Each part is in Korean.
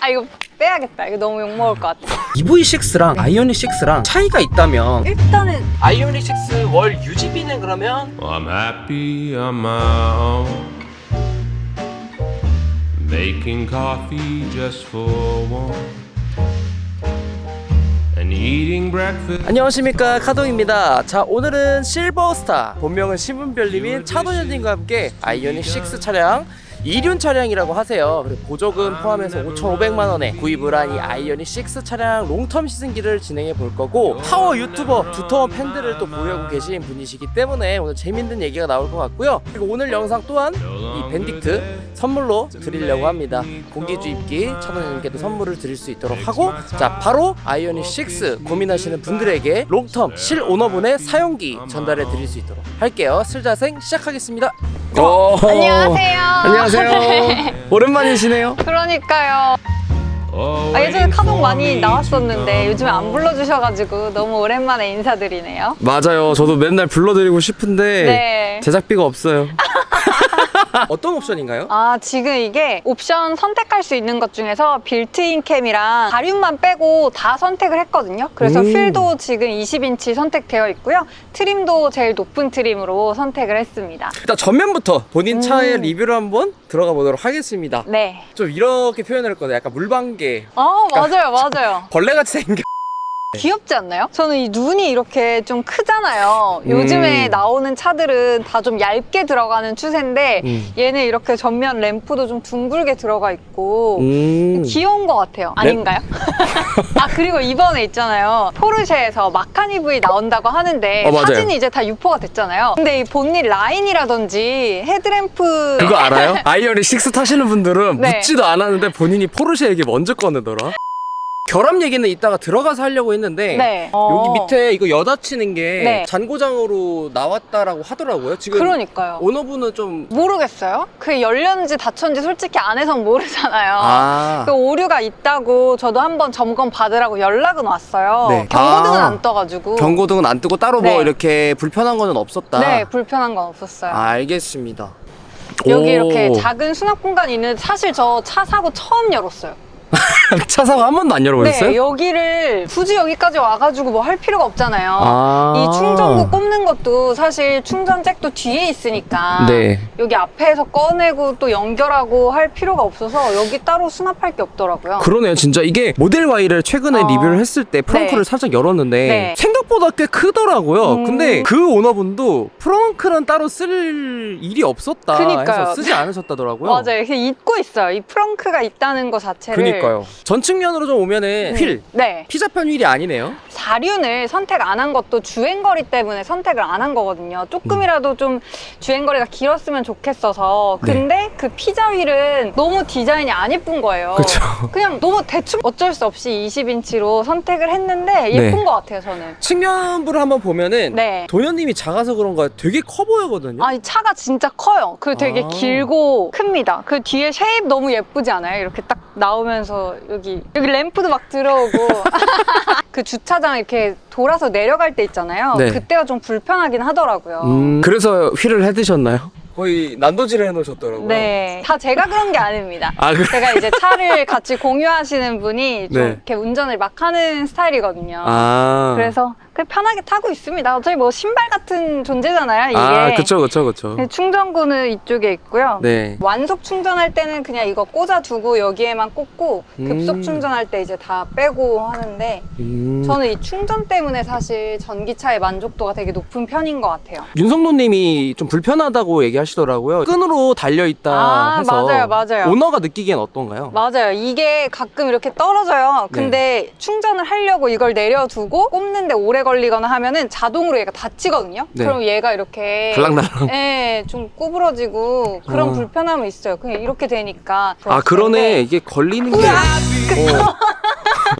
아 이거 빼야겠다. 이거 너무 욕 먹을 것 같아. EV6랑 아이오닉 6랑 차이가 있다면 일단은 아이오닉 6 월 유지비는 그러면 I'm happy on my own. Making coffee just for one. And eating breakfast. 안녕하십니까 카동입니다 자 오늘은 실버스타 본명은 신분별님인 차도현님과 함께 아이오닉 6 차량 이륜 차량이라고 하세요. 그리고 보조금 포함해서 5,500만 원에 구입을 한 이 아이오닉 6 차량 롱텀 시승기를 진행해 볼 거고 파워 유튜버 두터운 팬들을 또 보유하고 계신 분이시기 때문에 오늘 재밌는 얘기가 나올 것 같고요. 그리고 오늘 영상 또한 이 밴딕트 선물로 드리려고 합니다. 공기주입기 차도현님께도 선물을 드릴 수 있도록 하고 자 바로 아이오닉 6 고민하시는 분들에게 롱텀 실오너분의 사용기 전달해 드릴 수 있도록 할게요. 슬자생 시작하겠습니다 오. 안녕하세요. 안녕하세요 오랜만이시네요 그러니까요. 아, 예전에 카동 많이 나왔었는데 요즘에 안 불러주셔가지고 너무 오랜만에 인사드리네요. 맞아요 저도 맨날 불러드리고 싶은데 네. 제작비가 없어요 어떤 옵션인가요? 아 지금 이게 옵션 선택할 수 있는 것 중에서 빌트인 캠이랑 가륜만 빼고 다 선택을 했거든요. 그래서 음. 휠도 지금 20인치 선택되어 있고요. 트림도 제일 높은 트림으로 선택을 했습니다. 일단 전면부터 본인 차의 음. 리뷰를 한번 들어가 보도록 하겠습니다 네. 좀 이렇게 표현할 거예요 약간 물방개 어 맞아요 맞아요. 벌레같이 생겨 귀엽지 않나요? 저는 이 눈이 이렇게 좀 크잖아요. 요즘에 음. 나오는 차들은 다 좀 얇게 들어가는 추세인데 음. 얘는 이렇게 전면 램프도 좀 둥글게 들어가 있고 음. 귀여운 것 같아요. 아닌가요? 아 그리고 이번에 있잖아요. 포르쉐에서 마칸 EV 나온다고 하는데 어, 맞아요. 사진이 이제 다 유포가 됐잖아요. 근데 이 본닛 라인이라든지 헤드램프 그거 알아요? 아이오닉 6 타시는 분들은 네. 묻지도 않았는데 본인이 포르쉐 얘기 먼저 꺼내더라. 결합 얘기는 이따가 들어가서 하려고 했는데 네. 여기 어. 밑에 이거 여다 치는 게 네. 잔고장으로 나왔다라고 하더라고요. 지금 그러니까요. 오너분은 좀 모르겠어요. 그 열렸는지 닫혔는지 솔직히 안에선 모르잖아요. 아. 그 오류가 있다고 저도 한번 점검 받으라고 연락은 왔어요. 네. 경고등은 아. 안 떠가지고. 경고등은 안 뜨고 따로 네. 뭐 이렇게 불편한 거는 없었다. 네, 불편한 건 없었어요. 알겠습니다. 여기 오. 이렇게 작은 수납 공간이 있는데 사실 저 차 사고 처음 열었어요. 차 사고 한 번도 안 열어보셨어요? 네, 여기를 굳이 여기까지 와가지고 뭐 할 필요가 없잖아요. 아. 이 충전구 꼽는 것도 사실 충전 잭도 뒤에 있으니까 네. 여기 앞에서 꺼내고 또 연결하고 할 필요가 없어서 여기 따로 수납할 게 없더라고요. 그러네요 진짜 이게 모델 Y를 최근에 어. 리뷰를 했을 때 프렁크를 네. 살짝 열었는데 네. 생각보다 꽤 크더라고요 음. 근데 그 오너분도 프렁크는 따로 쓸 일이 없었다 그니까요. 해서 쓰지 않으셨다더라고요 맞아요. 이렇게 잊고 있어요. 이 프렁크가 있다는 거 자체를. 그니까 요 전 측면으로 좀 오면은 음. 휠 네. 피자편 휠이 아니네요 4륜을 선택 안 한 것도 주행거리 때문에 선택을 안 한 거거든요. 조금이라도 좀 주행거리가 길었으면 좋겠어서. 네. 근데 그 피자 휠은 너무 디자인이 안 예쁜 거예요. 그쵸. 그냥 너무 대충 어쩔 수 없이 20인치로 선택을 했는데 예쁜 네. 것 같아요, 저는. 측면부를 한번 보면은 네. 도현님이 작아서 그런가 되게 커 보이거든요 아니 차가 진짜 커요. 그리고 되게 아. 길고 큽니다. 그 뒤에 쉐입 너무 예쁘지 않아요? 이렇게 딱 나오면서 여기 여기 램프도 막 들어오고 그 주차장 이렇게 돌아서 내려갈 때 있잖아요. 네. 그때가 좀 불편하긴 하더라고요. 음, 그래서 휠을 해드셨나요? 거의 난도질을 해놓으셨더라고요 네, 다 제가 그런 게 아닙니다. 아 그래? 제가 이제 차를 같이 공유하시는 분이 좀 네. 이렇게 운전을 막 하는 스타일이거든요. 아 그래서 그냥 편하게 타고 있습니다. 어차피 뭐 신발 같은 존재잖아요, 이게. 아 그쵸 그쵸 그쵸 네, 충전구는 이쪽에 있고요. 네 완속 충전할 때는 그냥 이거 꽂아두고 여기에만 꽂고 급속 음. 충전할 때 이제 다 빼고 하는데 음. 저는 이 충전 때문에 사실 전기차의 만족도가 되게 높은 편인 것 같아요. 윤성노님이 좀 불편하다고 얘기하시더라고요. 끈으로 달려 있다 아, 해서 맞아요, 맞아요. 오너가 느끼기엔 어떤가요? 맞아요. 이게 가끔 이렇게 떨어져요. 네. 근데 충전을 하려고 이걸 내려두고 꼽는데 오래 걸 리거나 하면은 자동으로 얘가 닫히거든요. 네. 그럼 얘가 이렇게 달랑달랑. 예, 좀 구부러지고 그런 어. 불편함은 있어요. 그냥 이렇게 되니까. 아 그러네 좋았었는데 이게 걸리는 게. 어.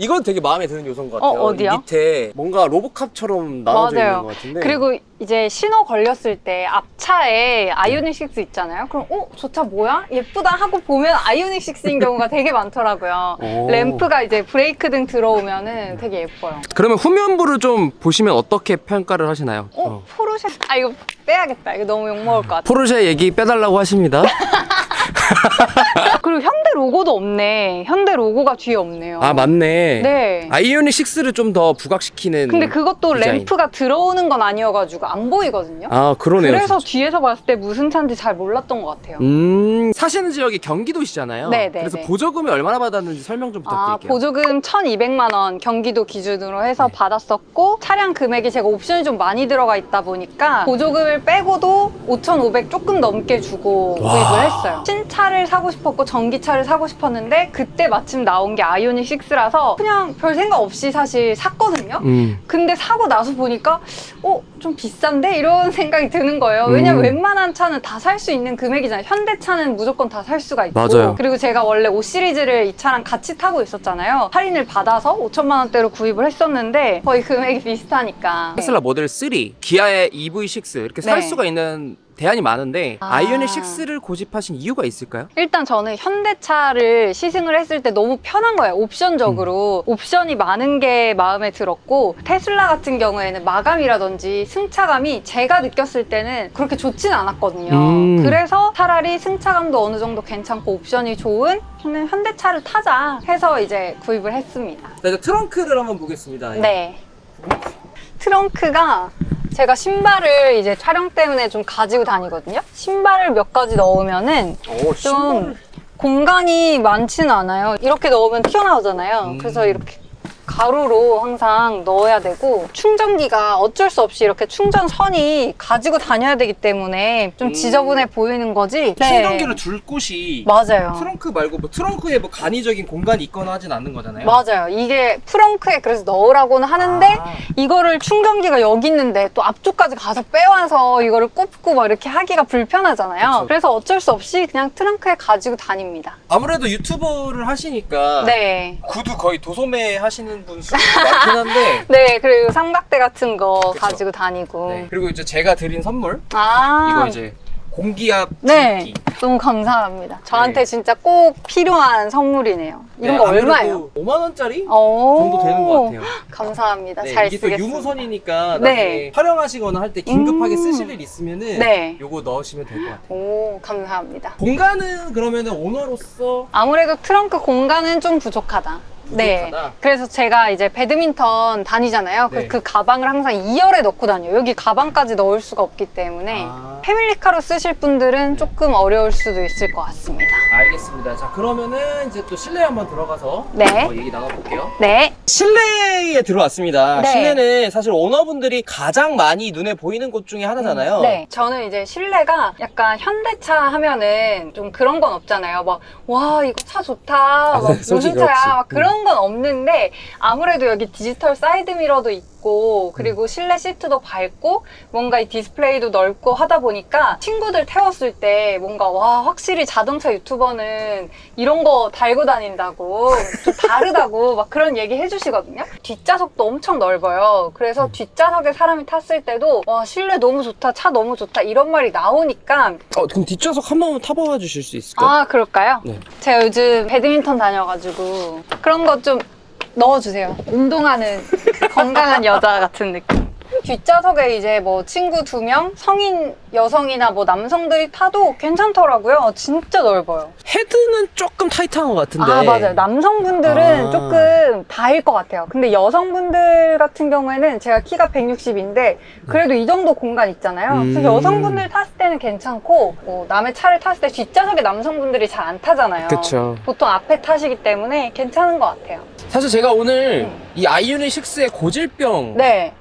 이건 되게 마음에 드는 요소인 것 같아요. 어, 어디요? 이 밑에 뭔가 로보캅처럼 나눠져 맞아요. 있는 것 같은데. 그리고 이제 신호 걸렸을 때 앞차에 아이오닉 6 있잖아요. 그럼 어? 저 차 뭐야? 예쁘다 하고 보면 아이오닉 6인 경우가 되게 많더라고요. 오. 램프가 이제 브레이크 등 들어오면은 되게 예뻐요. 그러면 후면부를 좀 보시면 어떻게 평가를 하시나요? 어? 어. 포르쉐 아 이거 빼야겠다. 이거 너무 욕먹을 것 같아. 포르쉐 얘기 빼달라고 하십니다. 그리고 그리고 현대 로고도 없네. 현대 로고가 뒤에 없네요. 아 맞네. 네. 아이오닉 6를 좀 더 부각시키는. 근데 그것도 디자인. 램프가 들어오는 건 아니어가지고 안 보이거든요. 아 그러네요. 그래서 진짜. 뒤에서 봤을 때 무슨 차인지 잘 몰랐던 것 같아요. 음 사시는 지역이 경기도시잖아요. 네, 네, 그래서 네. 보조금이 얼마나 받았는지 설명 좀 아, 부탁드릴게요. 보조금 1,200만 원 경기도 기준으로 해서 네. 받았었고 차량 금액이 제가 옵션이 좀 많이 들어가 있다 보니까 보조금을 빼고도 5,500 조금 넘게 주고 와. 구입을 했어요. 신차 를 사고 싶었고 전기차를 사고 싶었는데 그때 마침 나온 게 아이오닉 6라서 그냥 별 생각 없이 사실 샀거든요. 음. 근데 사고 나서 보니까 어 좀 비싼데 이런 생각이 드는 거예요. 왜냐면 음. 웬만한 차는 다 살 수 있는 금액이잖아요. 현대차는 무조건 다 살 수가 있고. 맞아요. 그리고 제가 원래 5 시리즈를 이 차랑 같이 타고 있었잖아요. 할인을 받아서 5천만 원대로 구입을 했었는데 거의 금액이 비슷하니까. 테슬라 모델 3, 기아의 EV6 이렇게 살 네. 수가 있는 대안이 많은데 아. 아. 이오닉 6를 고집하신 이유가 있을까요? 일단 저는 현대차를 시승을 했을 때 너무 편한 거예요. 옵션적으로. 음. 옵션이 많은 게 마음에 들었고, 테슬라 같은 경우에는 마감이라든지 승차감이 제가 느꼈을 때는 그렇게 좋진 않았거든요. 음. 그래서 차라리 승차감도 어느 정도 괜찮고 옵션이 좋은 저는 현대차를 타자 해서 이제 구입을 했습니다. 자, 이제 트렁크를 한번 보겠습니다. 네. 트렁크가 제가 신발을 이제 촬영 때문에 좀 가지고 다니거든요. 신발을 몇 가지 넣으면은 오, 좀 공간이 많지는 않아요. 이렇게 넣으면 튀어나오잖아요. 음. 그래서 이렇게 가로로 항상 넣어야 되고 충전기가 어쩔 수 없이 이렇게 충전선이 가지고 다녀야 되기 때문에 좀 음. 지저분해 보이는 거지. 네. 충전기를 둘 곳이 맞아요. 트렁크 말고 뭐 트렁크에 뭐 간이적인 공간이 있거나 하진 않는 거잖아요. 맞아요. 이게 프렁크에 그래서 넣으라고는 하는데 아. 이거를 충전기가 여기 있는데 또 앞쪽까지 가서 빼와서 이거를 꼽고 막 이렇게 하기가 불편하잖아요. 그쵸. 그래서 어쩔 수 없이 그냥 트렁크에 가지고 다닙니다. 아무래도 유튜버를 하시니까 네. 구두 거의 도소매 하시는 분 수가 많긴 한데 네, 그리고 삼각대 같은 거 그쵸. 가지고 다니고. 네. 그리고 이제 제가 드린 선물 아. 이거 이제 공기압 네. 줄기 너무 감사합니다. 저한테 네. 진짜 꼭 필요한 선물이네요. 이런 네, 거 얼마예요? 5만 원짜리 오. 정도 되는 것 같아요. 감사합니다. 네, 잘 이게 또 쓰겠습니다. 유무선이니까 네. 나중에 촬영하시거나 할 때 긴급하게 음. 쓰실 일 있으면은 네. 요거 넣으시면 될 것 같아요. 오, 감사합니다. 공간은 그러면은 오너로서 아무래도 트렁크 공간은 좀 부족하다. 네. 부족하다? 그래서 제가 이제 배드민턴 다니잖아요. 그래서 네. 그 가방을 항상 2열에 넣고 다녀요. 여기 가방까지 넣을 수가 없기 때문에 아. 패밀리카로 쓰실 분들은 조금 어려울 수도 있을 것 같습니다. 알겠습니다. 자 그러면은 이제 또 실내 한번 들어가서 네. 어, 얘기 나눠볼게요. 네. 실내에 들어왔습니다. 네. 실내는 사실 오너분들이 가장 많이 눈에 보이는 곳 중에 하나잖아요. 네. 저는 이제 실내가 약간 현대차 하면은 좀 그런 건 없잖아요. 막, 와, 이거 차 좋다. 막 네, 무슨 솔직히 차야. 그렇지. 막 그런 건 없는데 아무래도 여기 디지털 사이드 미러도 있고 그리고 실내 시트도 밝고 뭔가 이 디스플레이도 넓고 하다 보니까 친구들 태웠을 때 뭔가 와, 확실히 자동차 유튜버는 이런 거 달고 다닌다고 좀 다르다고 막 그런 얘기 해주시거든요. 뒷좌석도 엄청 넓어요. 그래서 음. 뒷좌석에 사람이 탔을 때도 와 실내 너무 좋다, 차 너무 좋다 이런 말이 나오니까 어, 그럼 뒷좌석 한 번만 타봐 주실 수 있을까요? 아 그럴까요? 네. 제가 요즘 배드민턴 다녀가지고 그런 거 좀 넣어주세요. 운동하는 건강한 여자 같은 느낌. 뒷좌석에 이제 뭐 친구 두 명, 성인 여성이나 뭐 남성들이 타도 괜찮더라고요. 진짜 넓어요. 헤드는 조금 타이트한 것 같은데. 아, 맞아요. 남성분들은 아. 조금 다일 것 같아요. 근데 여성분들 같은 경우에는 제가 키가 160인데 그래도 이 정도 공간 있잖아요. 그래서 음. 여성분들 탔을 때는 괜찮고 뭐 남의 차를 탔을 때 뒷좌석에 남성분들이 잘 안 타잖아요. 그쵸. 보통 앞에 타시기 때문에 괜찮은 것 같아요. 사실 제가 오늘 이 아이오닉 6의 고질병. 네.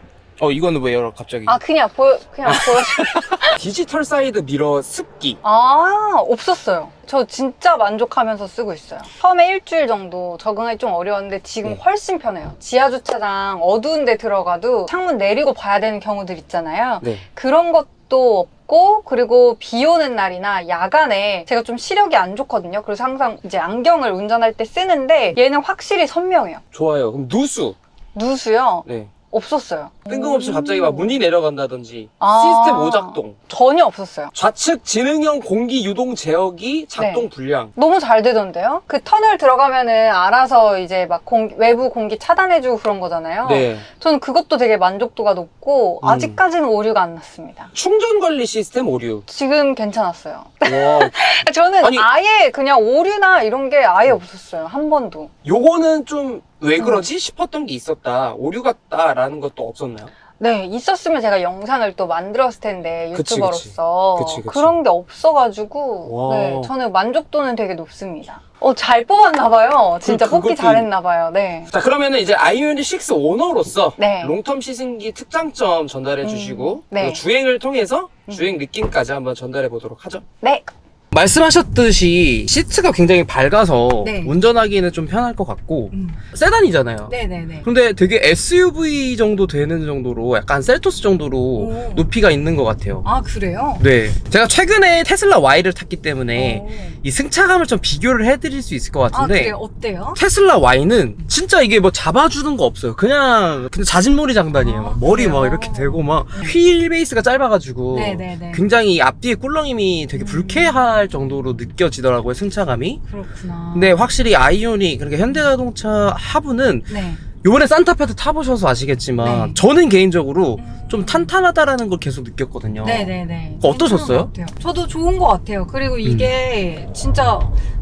어, 이거는 왜요, 갑자기? 아, 그냥 보여, 그냥 보여줘. 디지털 사이드 미러 습기. 아, 없었어요. 저 진짜 만족하면서 쓰고 있어요. 처음에 일주일 정도 적응하기 좀 어려웠는데 지금 네. 훨씬 편해요. 지하 주차장 어두운 데 들어가도 창문 내리고 봐야 되는 경우들 있잖아요. 네. 그런 것 도 없고 그리고 비 오는 날이나 야간에 제가 좀 시력이 안 좋거든요. 그래서 항상 이제 안경을 운전할 때 쓰는데 얘는 확실히 선명해요. 좋아요. 그럼 누수. 누수요. 네. 없었어요. 뜬금없이 갑자기 막 문이 내려간다든지 아. 시스템 오작동, 전혀 없었어요. 좌측 지능형 공기 유동 제어기 작동 네. 불량. 너무 잘 되던데요? 그 터널 들어가면은 알아서 이제 막 공- 외부 공기 차단해주고 그런 거잖아요. 네. 저는 그것도 되게 만족도가 높고 음. 아직까지는 오류가 안 났습니다. 충전 관리 시스템 오류. 지금 괜찮았어요. 와, 저는 아니- 아예 그냥 오류나 이런 게 아예 없었어요. 한 번도. 요거는 좀 왜 음. 그러지 싶었던 게 있었다. 오류 같다라는 것도 없었나요? 네, 있었으면 제가 영상을 또 만들었을 텐데 그치, 유튜버로서 그치, 그치. 런게 없어가지고 와. 네, 저는 만족도는 되게 높습니다. 어, 잘 뽑았나 봐요. 진짜 그- 뽑기 그것도 잘했나 봐요. 네. 자, 그러면은 이제 아이오닉 6 오너로서 네. 롱텀 시승기 특장점 전달해 음, 주시고 네. 그리고 주행을 통해서 음. 주행 느낌까지 한번 전달해 보도록 하죠. 네. 말씀하셨듯이 시트가 굉장히 밝아서 네. 운전하기는 좀 편할 것 같고 음. 세단이잖아요. 네네네. 근데 되게 SUV 정도 되는 정도로 약간 셀토스 정도로 오. 높이가 있는 것 같아요. 아, 그래요? 네. 제가 최근에 테슬라 Y를 탔기 때문에 오. 이 승차감을 좀 비교를 해드릴 수 있을 것 아, 같은데 그래요? 어때요? 테슬라 Y는 진짜 이게 뭐 잡아주는 거 없어요. 그냥 그냥 자진몰이 장단이에요. 아, 막 머리 막 그래요? 이렇게 대고 막 휠 베이스가 짧아가지고 네네네. 굉장히 앞뒤에 꿀렁임이 되게 음. 불쾌할 정도로 느껴지더라고요 승차감이. 그렇구나. 근데 확실히 아이오닉 그러니까 현대자동차 하부는 네. 요번에 산타페도 타보셔서 아시겠지만 네. 저는 개인적으로 음. 좀 탄탄하다라는 걸 계속 느꼈거든요. 네네네. 그거 어떠셨어요? 음. 괜찮은 것 같아요. 저도 좋은 것 같아요. 그리고 이게 진짜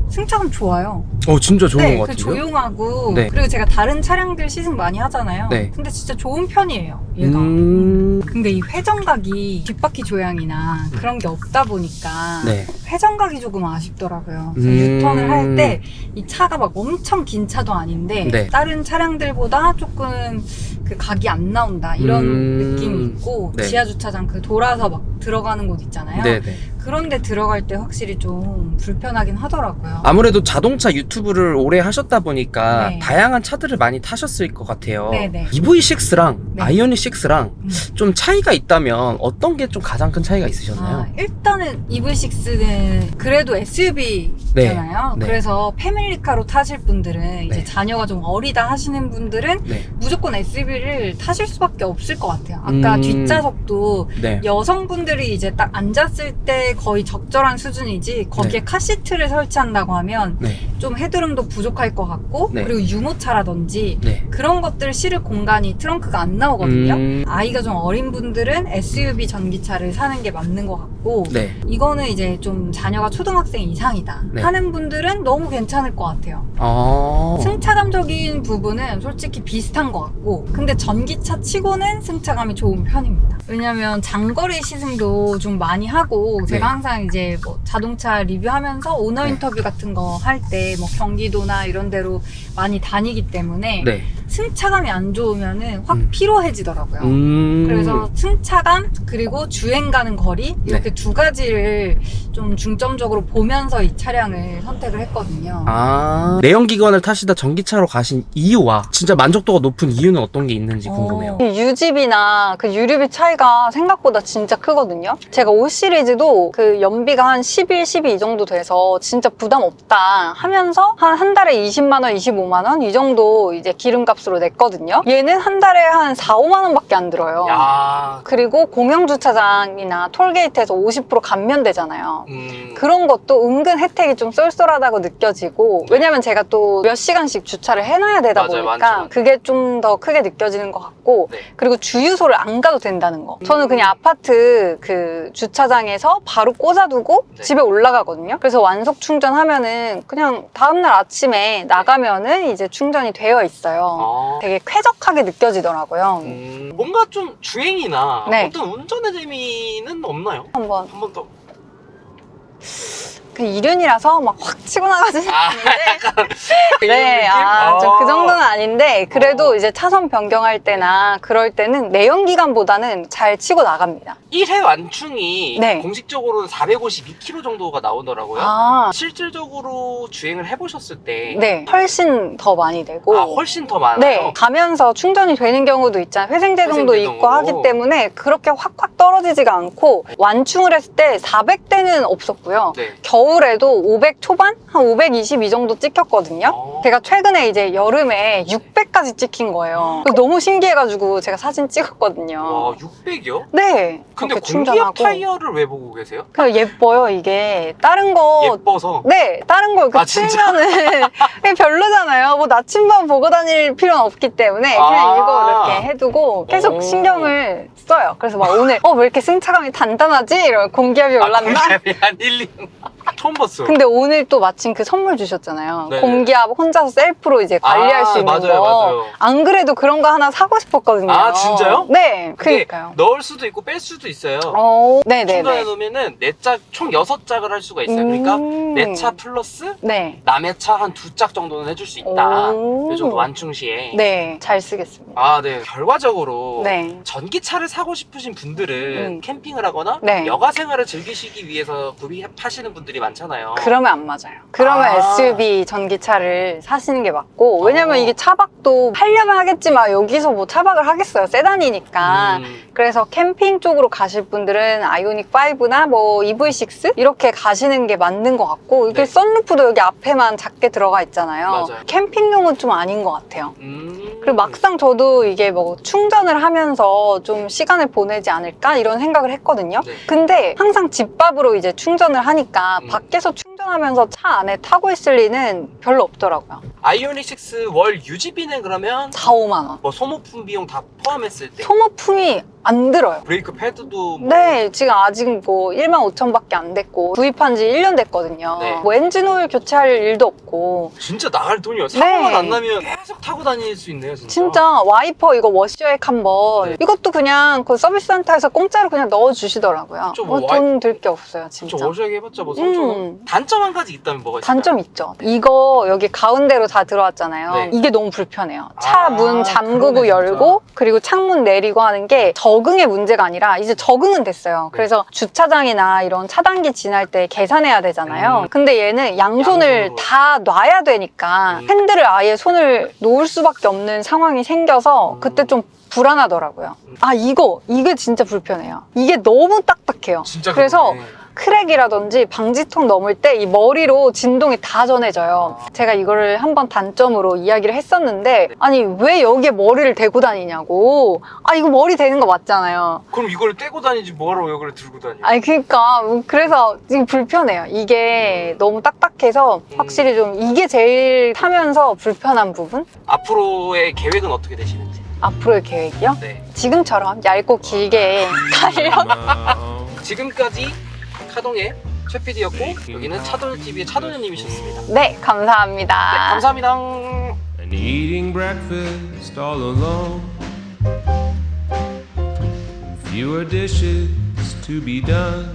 승차감 좋아요. 어 진짜 좋은 네, 것 그 같은데요. 조용하고 네. 그리고 제가 다른 차량들 시승 많이 하잖아요. 네. 근데 진짜 좋은 편이에요. 얘가. 음... 근데 이 회전각이 뒷바퀴 조향이나 그런 게 없다 보니까 네. 회전각이 조금 아쉽더라고요. 그래서 음. 유턴을 할 때 이 차가 막 엄청 긴 차도 아닌데 네. 다른 차량들보다 조금 그 각이 안 나온다 이런 음. 느낌이 있고 네. 지하 주차장 그 돌아서 막 들어가는 곳 있잖아요. 네네. 그런데 들어갈 때 확실히 좀 불편하긴 하더라고요. 아무래도 자동차 유튜브를 오래 하셨다 보니까 네. 다양한 차들을 많이 타셨을 것 같아요. 네네. EV6랑 네. 아이오닉 6랑 음. 좀 차이가 있다면 어떤 게 좀 가장 큰 차이가 있으셨나요? 아, 일단은 EV6는 그래도 SUV잖아요. 네. 네. 그래서 패밀리카로 타실 분들은 이제 네. 자녀가 좀 어리다 하시는 분들은 네. 무조건 SUV를 타실 수밖에 없을 것 같아요. 아까 음. 뒷좌석도 네. 여성분들이 이제 딱 앉았을 때 거의 적절한 수준이지 거기에 네. 카시트를 설치한다고 하면 네. 좀 헤드룸도 부족할 것 같고 네. 그리고 유모차라든지 네. 그런 것들 실을 공간이 트렁크가 안 나오거든요. 음. 아이가 좀 어린 분들은 SUV 전기차를 사는 게 맞는 것 같고 네. 이거는 이제 좀 자녀가 초등학생 이상이다 네. 하는 분들은 너무 괜찮을 것 같아요. 아. 승차감적인 부분은 솔직히 비슷한 것 같고 근데 전기차 치고는 승차감이 좋은 편입니다. 왜냐면 장거리 시승도 좀 많이 하고 제가 네. 항상 이제 뭐 자동차 리뷰하면서 오너 네. 인터뷰 같은 거 할때 뭐 경기도나 이런 데로 많이 다니기 때문에 네. 승차감이 안 좋으면은 확 음. 피로해지더라고요. 음. 그래서 승차감 그리고 주행 가는 거리 이렇게 네. 두 가지를 좀 중점적으로 보면서 이 차량을 선택을 했거든요. 아. 내연기관을 타시다 전기차로 가신 이유와 진짜 만족도가 높은 이유는 어떤 게 있는지 궁금해요. 이 유집이나 그 유류비 차이가 생각보다 진짜 크거든요. 제가 5 시리즈도 그 연비가 한 11, 12이 정도 돼서 진짜 부담 없다 하면서 한 한 달에 20만 원, 25만 원 이 정도 이제 기름값 으로 냈거든요. 얘는 한 달에 한 4, 5만 원밖에 안 들어요. 야. 그리고 공영 주차장이나 톨게이트에서 50% 감면되잖아요. 음. 그런 것도 은근 혜택이 좀 쏠쏠하다고 느껴지고 왜냐면 제가 또 몇 시간씩 주차를 해놔야 되다 맞아요, 보니까 많죠. 그게 좀 더 크게 느껴지는 것 같고 네. 그리고 주유소를 안 가도 된다는 거 저는 음. 그냥 아파트 그 주차장에서 바로 꽂아두고 네. 집에 올라가거든요 그래서 완속 충전하면은 그냥 다음날 아침에 나가면은 이제 충전이 되어 있어요 아. 되게 쾌적하게 느껴지더라고요 음, 뭔가 좀 주행이나 네. 어떤 운전의 재미는 없나요? 한번 한번 더. 그 이륜이라서 막 확 치고 나가지는 아, 않는데 약간 네, 느낌? 아, 저 어. 그 정도는 아닌데, 그래도 어. 이제 차선 변경할 때나 그럴 때는 내연기관보다는 잘 치고 나갑니다. 1회 완충이 네. 공식적으로는 452km 정도가 나오더라고요. 아, 실질적으로 주행을 해보셨을 때 네. 훨씬 더 많이 되고. 아, 훨씬 더 많아요. 네, 가면서 충전이 되는 경우도 있잖아요. 회생제동도 회생제동으로. 있고 하기 때문에 그렇게 확확 떨어지지가 않고 완충을 했을 때 400대는 없었고요. 네. 겨우 겨울에도 500 초반? 한 520이 정도 찍혔거든요. 어. 제가 최근에 이제 여름에 600까지 찍힌 거예요. 너무 신기해가지고 제가 사진 찍었거든요. 와 600이요? 네. 근데 그렇게 공기압 타이어를 왜 보고 계세요? 그냥 예뻐요, 이게. 다른 거. 예뻐서 네, 다른 거 이렇게 아? 틀면은 별로잖아요. 뭐 나침반 보고 다닐 필요는 없기 때문에 그냥 아. 이거 이렇게 해두고 계속 오. 신경을 써요. 그래서 막 오늘 어 왜 이렇게 승차감이 단단하지? 이러면 공기압이 올랐나? 아, 공기압이 한 1, 2 처음 봤어 근데 오늘 또 마침 그 선물 주셨잖아요. 네. 공기압 혼자서 셀프로 이제 관리할 아, 수 있는 맞아요, 거. 맞아요. 안 그래도 그런 거 하나 사고 싶었거든요. 아, 진짜요? 네, 그러니까요. 넣을 수도 있고 뺄 수도 있어요 어, 네네네. 충전해 놓으면은 네짝총 여섯 짝을 할 수가 있어요 그러니까 음. 내 차 플러스 네. 남의 차 한 두 짝 정도는 해줄 수 있다 오. 이 정도 완충 시에 네, 잘 쓰겠습니다. 아, 네. 결과적으로 네. 전기차를 사고 싶으신 분들은 음. 캠핑을 하거나 네. 여가 생활을 즐기시기 위해서 구입하시는 분들이 많잖아요. 그러면 안 맞아요. 그러면 아. SUV 전기차를 사시는 게 맞고, 왜냐면 어. 이게 차박도 하려면 하겠지만 여기서 뭐 차박을 하겠어요. 세단이니까. 음, 그래서 캠핑 쪽으로 가실 분들은 아이오닉 5나 뭐 EV6 이렇게 가시는 게 맞는 것 같고 이게 네. 썬루프도 여기 앞에만 작게 들어가 있잖아요. 맞아요. 캠핑용은 좀 아닌 것 같아요. 음. 그리고 막상 저도 이게 뭐 충전을 하면서 좀 시간을 보내지 않을까 이런 생각을 했거든요. 네. 근데 항상 집밥으로 이제 충전을 하니까 음. 밖에서 충 전하면서 차 안에 타고 있을 리는 별로 없더라고요. 아이오닉 6 월 유지비는 그러면 4, 5만 원. 뭐 소모품 비용 다 포함했을 때 소모품이 안 들어요. 브레이크 패드도 뭐 네, 지금 아직 뭐 1만 5천밖에 안 됐고 구입한 지 1년 됐거든요. 네. 뭐 엔진 오일 교체할 일도 없고 진짜 나갈 돈이요. 사고만 네. 안 나면 계속 타고 다닐 수 있네요, 진짜. 진짜 와이퍼 이거 워시액 한번 네. 이것도 그냥 그 서비스 센터에서 공짜로 그냥 넣어 주시더라고요. 좀 어, 와이- 돈 들 게 없어요, 진짜 진짜. 워셔액 해봤자 뭐 3천 원. 음. 단점 한 가지 있다면 뭐가 있을까요? 단점 있죠. 이거 여기 가운데로 다 들어왔잖아요. 네. 이게 너무 불편해요. 차 아, 문 잠그고 그러네, 열고 그리고 창문 내리고 하는 게 적응의 문제가 아니라 이제 적응은 됐어요. 네. 그래서 주차장이나 이런 차단기 지날 때 계산해야 되잖아요. 음. 근데 얘는 양손을 양손으로. 다 놔야 되니까 음. 핸들을 아예 손을 놓을 수밖에 없는 상황이 생겨서 음. 그때 좀 불안하더라고요. 음. 아 이거 이게 진짜 불편해요. 이게 너무 딱딱해요. 진짜 그래서 그러네. 크랙이라든지 방지턱 넘을 때 이 머리로 진동이 다 전해져요. 아. 제가 이거를 한번 단점으로 이야기를 했었는데 아니 왜 여기에 머리를 대고 다니냐고 아 이거 머리 대는 거 맞잖아요. 그럼 이걸 떼고 다니지 뭐하러 이걸 들고 다녀? 아니 그러니까 그래서 지금 불편해요. 이게 너무 딱딱해서 음. 확실히 좀 이게 제일 타면서 불편한 부분? 앞으로의 계획은 어떻게 되시는지? 앞으로의 계획이요? 네. 지금처럼 얇고 길게 달려 지금까지 카동의 최 PD였고 여기는 차도녀 TV의 차도녀님이셨습니다. 네, 네 감사합니다. 감사합니다. and eating breakfast all alone. Fewer dishes to be done.